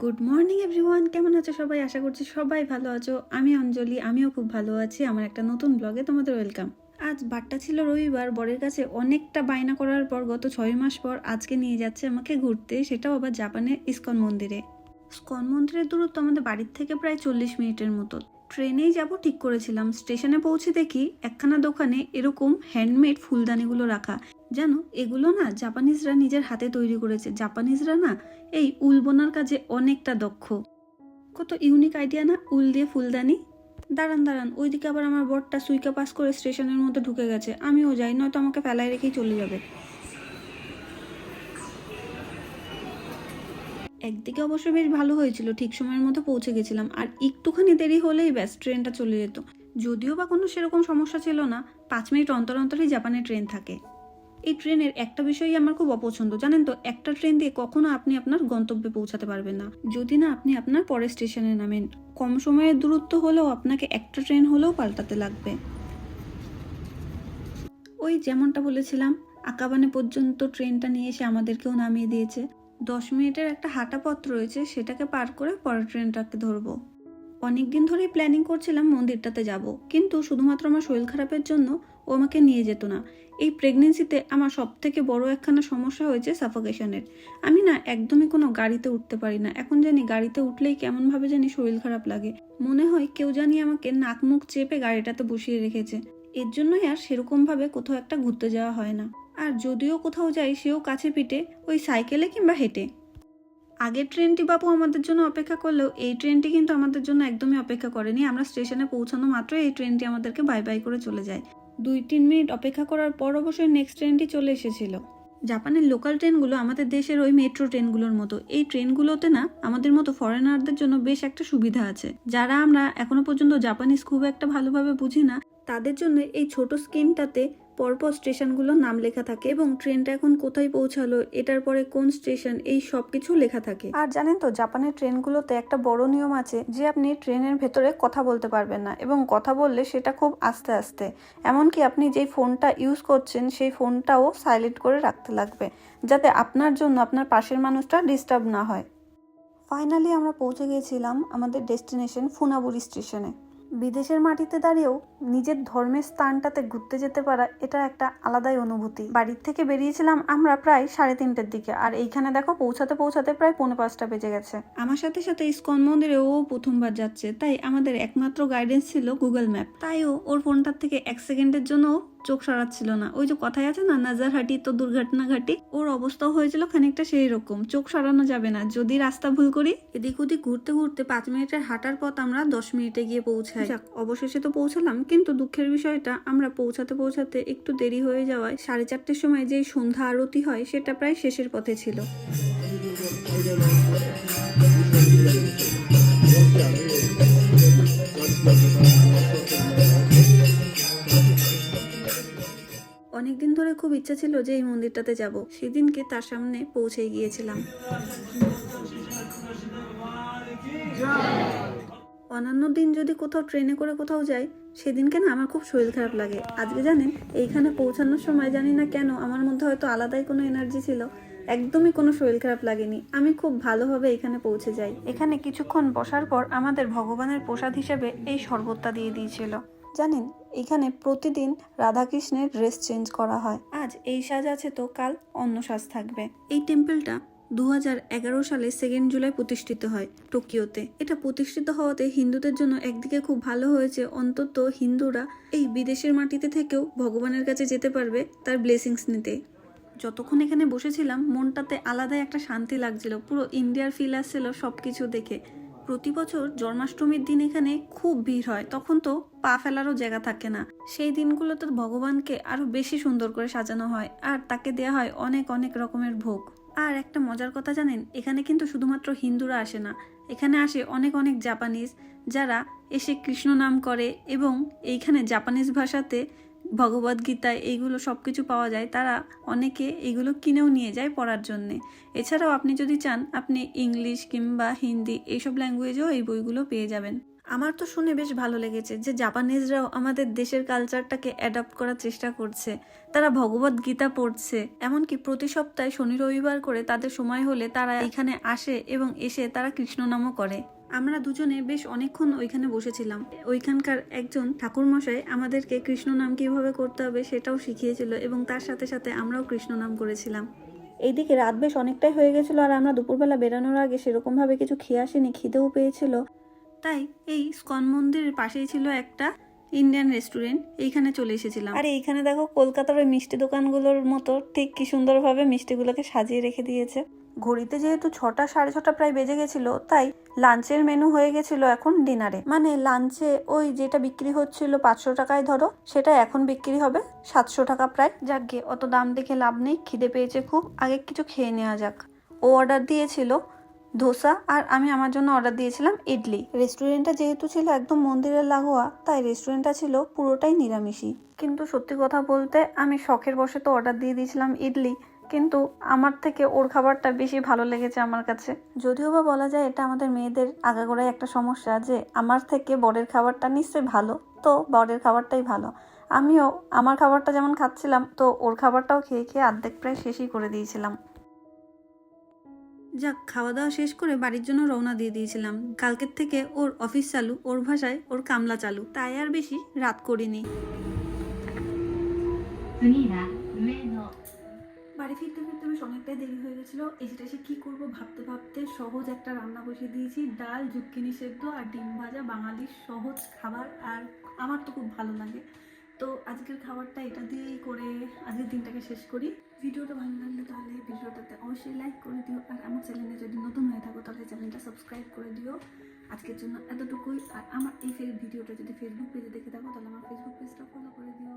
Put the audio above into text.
Good morning everyone কেমন আছো সবাই? আশা করছি সবাই ভালো আছো। আমি অঞ্জলি, আমিও খুব ভালো আছি। আমার একটা নতুন ব্লগে তোমাদের ওয়েলকাম আজ বারটা ছিল রবিবার। বরের কাছে অনেকটা বায়না করার পর গত ছয় মাস পর আজকে নিয়ে যাচ্ছে আমাকে ঘুরতে। সেটাও আবার জাপানের ইস্কন মন্দিরে। স্কন মন্দিরের দূরত্ব আমাদের বাড়ির থেকে প্রায় চল্লিশ মিনিটের মতো। ট্রেনেই যাব ঠিক করেছিলাম। স্টেশনে পৌঁছে দেখি একখানা দোকানে এরকম হ্যান্ডমেড ফুলদানিগুলো রাখা। জানো, এগুলো না জাপানিজরা নিজের হাতে তৈরি করেছে। জাপানিজরা না এই উল বোনার কাজে অনেকটা দক্ষ। কত ইউনিক আইডিয়া না, উল দিয়ে ফুলদানি? দাঁড়ান দাঁড়ান, ওইদিকে আবার আমার বরটা সুইকা পাস করে স্টেশনের মধ্যে ঢুকে গেছে। আমিও যাই, নয়তো আমাকে ফেলায় রেখেই চলে যাবে। একদিকে অবশ্য বেশ ভালো হয়েছিল, ঠিক সময়ের মধ্যে পৌঁছে গেছিলাম, আর একটুখানি দেরি হলেই ব্যাস, ট্রেনটা চলে যেত। যদিও বা কোনো সেরকম সমস্যা ছিল না, পাঁচ মিনিট অন্তর অন্তরই জাপানে ট্রেন থাকে। এই ট্রেনের একটা বিষয়ই আমার খুব অপছন্দ, জানেন তো? একটা ট্রেন দিয়ে কখনো আপনি আপনার গন্তব্যে পৌঁছাতে পারবেন না। যদি না আপনি আপনার পরের স্টেশনে নামেন। কম সময়ের দূরত্ব হলেও আপনাকে একটা ট্রেন হলেও পাল্টাতে লাগবে। ওই যেমনটা বলেছিলাম, আকাবানে পর্যন্ত ট্রেনটা নিয়ে এসে আমাদেরকেও নামিয়ে দিয়েছে। দশ মিনিটের একটা হাঁটা পথ রয়েছে, সেটাকে পার করে পরের ট্রেনটাকে ধরবো। অনেক দিন ধরেই প্ল্যানিং করছিলাম মন্দিরটাতে যাব। কিন্তু শুধুমাত্র আমার শরীর খারাপের জন্য ও আমাকে নিয়ে যেত না। এই প্রেগনেন্সিতে আমার সব থেকে বড় একখানা সমস্যা হয়েছে সাফোকেশনের আমি না একদমই কোনো গাড়িতে উঠতে পারি না। এখন জানি গাড়িতে উঠলেই কেমনভাবে জানি শরীর খারাপ লাগে। মনে হয় কেউ জানি আমাকে নাক মুখ চেপে গাড়িটাতে বসিয়ে রেখেছে। এর জন্যই আর সেরকমভাবে কোথাও একটা ঘুরতে যাওয়া হয় না। আর যদিও কোথাও যাই, সেও কাছে পিঠে, ওই সাইকেলে কিংবা হেঁটে। আগের ট্রেনটি বাপু আমাদের জন্য অপেক্ষা করলেও এই ট্রেনটি কিন্তু আমাদের জন্য একদমই অপেক্ষা করেনি। আমরা স্টেশনে পৌঁছানো মাত্র এই ট্রেনটি আমাদেরকে বাই বাই করে চলে যায়। দুই তিন মিনিট অপেক্ষা করার পর অবশ্যই নেক্সট ট্রেনটি চলে এসেছিল। জাপানের লোকাল ট্রেনগুলো আমাদের দেশের ওই মেট্রো ট্রেনগুলোর মতো। এই ট্রেনগুলোতে না, আমাদের মতো ফরেনারদের জন্য বেশ একটা সুবিধা আছে। যারা আমরা এখনও পর্যন্ত জাপানিজ খুব একটা ভালোভাবে বুঝি না তাদের জন্য এই ছোট স্ক্রিনটাতে পরপর স্টেশনগুলোর নাম লেখা থাকে এবং ট্রেনটা এখন কোথায় পৌঁছালো, এটার পরে কোন স্টেশন, এই সব কিছু লেখা থাকে। আর জানেন তো, জাপানের ট্রেনগুলোতে একটা বড় নিয়ম আছে যে আপনি ট্রেনের ভেতরে কথা বলতে পারবেন না এবং কথা বললে সেটা খুব আস্তে আস্তে। এমনকি আপনি যেই ফোনটা ইউজ করছেন, সেই ফোনটাও সাইলেন্ট করে রাখতে লাগবে, যাতে আপনার জন্য, আপনার পাশের মানুষটা ডিস্টার্ব না হয়। ফাইনালি আমরা পৌঁছে গিয়েছিলাম আমাদের ডেস্টিনেশন ফুনাবুরি স্টেশনে। বিদেশের মাটিতে দাঁড়িয়েও নিজের ধর্মের স্থানটাতে ঘুরতে যেতে পারা এটা একটা আলাদাই অনুভূতি। বাড়ির থেকে বেরিয়েছিলাম আমরা প্রায় সাড়ে তিনটের দিকে, আর এইখানে দেখো পৌঁছাতে পৌঁছাতে প্রায় পৌনে পাঁচটা বেজে গেছে। আমার সাথে সাথে ইস্কন মন্দিরে ও প্রথমবার যাচ্ছে, তাই আমাদের একমাত্র গাইডেন্স ছিল গুগল ম্যাপ তাইও ওর ফোনটার থেকে এক সেকেন্ডের জন্য চোখ সরাচ্ছিল না। ওই যে কথাই আছে না, নাজার হাঁটি তো দুর্ঘটনা ঘাটি। ওর অবস্থাও হয়েছিল খানিকটা সেই রকম। চোখ সরানো যাবে না। যদি রাস্তা ভুল করি? এদিক ওদিক ঘুরতে ঘুরতে পাঁচ মিনিটের হাঁটার পথ আমরা দশ মিনিটে গিয়ে পৌঁছাই। যাক, অবশেষে তো পৌঁছালাম। কিন্তু দুঃখের বিষয়টা, আমরা পৌঁছাতে পৌঁছাতে একটু দেরি হয়ে যাওয়ায় সাড়ে চারটের সময় যেই সন্ধ্যা আরতি হয়, সেটা প্রায় শেষের পথে ছিল। অনেকদিন ধরে খুব ইচ্ছা ছিল যে এই মন্দিরটাতে যাব। সেদিনকে তার সামনে পৌঁছে গিয়েছিলাম। অন্যান্য দিন যদি কোথাও ট্রেনে করে কোথাও যাই, সেদিনকে না আমার খুব শরীর খারাপ লাগে। আজকে জানেন, এইখানে পৌঁছানোর সময় জানি না কেন আমার মধ্যে হয়তো আলাদাই কোনো এনার্জি ছিল। একদমই কোনো শরীর খারাপ লাগেনি। আমি খুব ভালোভাবে এখানে পৌঁছে যাই। এখানে কিছুক্ষণ বসার পর আমাদের ভগবানের প্রসাদ হিসেবে এই শরবতটা দিয়ে দিয়েছিল। জানেন, এখানে প্রতিদিন রাধাকৃষ্ণের ড্রেস চেঞ্জ করা হয়। আজ এই সাজ আছে তো, কাল অন্য সাজ থাকবে। এই টেম্পলটা দু হাজার এগারো সালে সেকেন্ড জুলাই প্রতিষ্ঠিত হয় টোকিওতে। এটা প্রতিষ্ঠিত হওয়াতে হিন্দুদের জন্য একদিকে খুব ভালো হয়েছে, অন্তত হিন্দুরা এই বিদেশের মাটিতে থেকেও ভগবানের কাছে যেতে পারবে তার ব্লেসিংস নিতে। যতক্ষণ এখানে বসেছিলাম, মনটাতে আলাদাই একটা শান্তি লাগছিল, পুরো ইন্ডিয়ার ফিল আসছিল সব কিছু দেখে। প্রতি বছর জন্মাষ্টমীর দিন এখানে খুব ভিড় হয়, তখন তো পা ফেলারও জায়গা থাকে না। সেই দিনগুলোতে ভগবানকে আরও বেশি সুন্দর করে সাজানো হয় আর তাকে দেয়া হয় অনেক অনেক রকমের ভোগ। আর একটা মজার কথা জানেন, এখানে কিন্তু শুধুমাত্র হিন্দুরা আসে না। এখানে আসে অনেক অনেক জাপানিজ যারা এসে কৃষ্ণ নাম করে এবং এইখানে জাপানিজ ভাষাতে ভগবদ গীতা এইগুলো সব কিছু পাওয়া যায়, তারা অনেকে এগুলো কিনেও নিয়ে যায় পড়ার জন্যে। এছাড়াও আপনি যদি চান, আপনি ইংলিশ কিংবা হিন্দি এইসব ল্যাঙ্গুয়েজেও এই বইগুলো পেয়ে যাবেন। আমার তো শুনে বেশ ভালো লেগেছে যে জাপানিজরাও আমাদের দেশের কালচারটাকে অ্যাডাপ্ট করার চেষ্টা করছে। তারা ভগবত গীতা পড়ছে, এমনকি প্রতি সপ্তাহে শনি রবিবার করে তাদের সময় হলে তারা এখানে আসে এবং এসে তারা কৃষ্ণ নামও করে। আমরা দুজনে বেশ অনেকক্ষণ ওইখানে বসেছিলাম। ওইখানকার একজন ঠাকুরমশাই আমাদেরকে কৃষ্ণ নাম কীভাবে করতে হবে সেটাও শিখিয়েছিল এবং তার সাথে সাথে আমরাও কৃষ্ণ নাম করেছিলাম। এইদিকে রাত বেশ অনেকটাই হয়ে গেছিল আর আমরা দুপুরবেলা বেরানোর আগে সেরকমভাবে কিছু খেয়ে আসিনি, খিদেও পেয়েছিল। তাই এই স্কন মন্দিরের পাশেই ছিল একটা ইন্ডিয়ান রেস্টুরেন্ট এইখানে চলে এসেছিলাম। আর এইখানে দেখো কলকাতার ওই মিষ্টি দোকানগুলোর মতো ঠিক কি সুন্দরভাবে মিষ্টিগুলোকে সাজিয়ে রেখে দিয়েছে। ঘড়িতে যেহেতু ছটা, সাড়ে ছটা প্রায় বেজে গেছিল, তাই লাঞ্চের মেনু হয়ে গেছিল এখন ডিনারে মানে লাঞ্চে ওই যেটা বিক্রি হচ্ছিল পাঁচশো টাকায় ধরো, সেটা এখন বিক্রি হবে সাতশো টাকা প্রায়। যাকগে, অত দাম দেখে লাভ নেই, খিদে পেয়েছে খুব, আগে কিছু খেয়ে নেওয়া যাক। ও অর্ডার দিয়েছিল ধোসা আর আমি আমার জন্য অর্ডার দিয়েছিলাম ইডলি। রেস্টুরেন্টটা যেহেতু ছিল একদম মন্দিরের লাগোয়া, তাই রেস্টুরেন্টটা ছিল পুরোটাই নিরামিষই। কিন্তু সত্যি কথা বলতে, আমি শখের বসে তো অর্ডার দিয়ে দিয়েছিলাম ইডলি। কিন্তু আমার থেকে ওর খাবারটা বেশি ভালো লেগেছে আমার কাছে। যদিও বা বলা যায় এটা আমাদের মেয়েদের আগাগোড়ায় একটা সমস্যা যে আমার থেকে বরের খাবারটা নিশ্চয়ই ভালো তো বরের খাবারটাই ভালো। আমিও আমার খাবারটা যেমন খাচ্ছিলাম তো ওর খাবারটাও খেয়ে খেয়ে অর্ধেক প্রায় শেষই করে দিয়েছিলাম। যাক খাওয়া দাওয়া শেষ করে বাড়ির জন্য রওনা দিয়ে দিয়েছিলাম। কালকের থেকে ওর অফিস চালু ওর ভাষায় ওর কামলা চালু। তাই আর বেশি রাত করিনি। বাড়ি ফিরতে ফিরতে বেশ অনেকটাই দেরি হয়ে গেছিল। এসে এসে কী করব ভাবতে ভাবতে সহজ একটা রান্না বসিয়ে দিয়েছি। ডাল জুক্কিনি সেদ্ধ আর ডিম ভাজা, বাঙালির সহজ খাবার। আর আমার তো খুব ভালো লাগে। তো আজকের খাবারটা এটা দিয়েই করে আজকের দিনটাকে শেষ করি। ভিডিওটা ভালো লাগলে তাহলে ভিডিওটাতে অবশ্যই লাইক করে দিও। আর আমার চ্যানেলে যদি নতুন হয়ে থাকো তাহলে চ্যানেলটা সাবস্ক্রাইব করে দিও। আজকের জন্য এতটুকুই। আর আমার এই ভিডিওটা যদি ফেসবুক পেজে দেখে থাকো তাহলে আমার ফেসবুক পেজটা ফলো করে দিও।